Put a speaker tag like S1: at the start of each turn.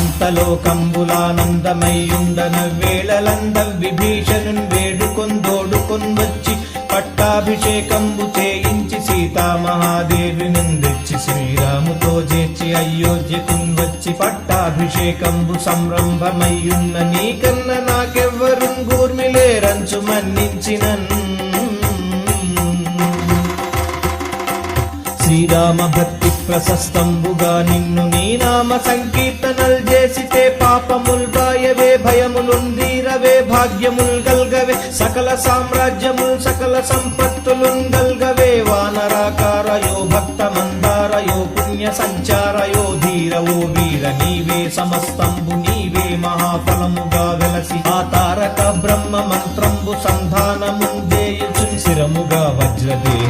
S1: అంతలోకంబులానందమయ్యుండన వేళలంద విభీషణున్ వేడుకొందోడుకొందొచ్చి పట్టాభిషేకంబు చేయించి సీతామహాదేవి నిందెచ్చి శ్రీరాముతో చేర్చి అయోధ్యకున్ వచ్చి పట్టాభిషేకంబు సంరంభమయ్యున్న నీకన్న నాకెవ్వరు గూర్మిలే రంచు మన్నించినన్. శ్రీరామ భక్తి ప్రశస్తంబుగా నిన్ను నీ నామ సంకీర్తనల్ చేసితే పాపముల్ బాయవే భయములుందీరవే భాగ్యముల్ గల్గవే సకల సామ్రాజ్యముల్ సకల సంపత్తులున్ గల్గవే వానరాకారయో భక్త మందారయో పుణ్య సంచారయో ధీరవో వీర నీవే సమస్తంబు నీవే మహాఫలముగా వెలసి ఆ తారక బ్రహ్మ మంత్రంబు సంధానముందేయుచున్ శిరముగా వజ్రదేహంబు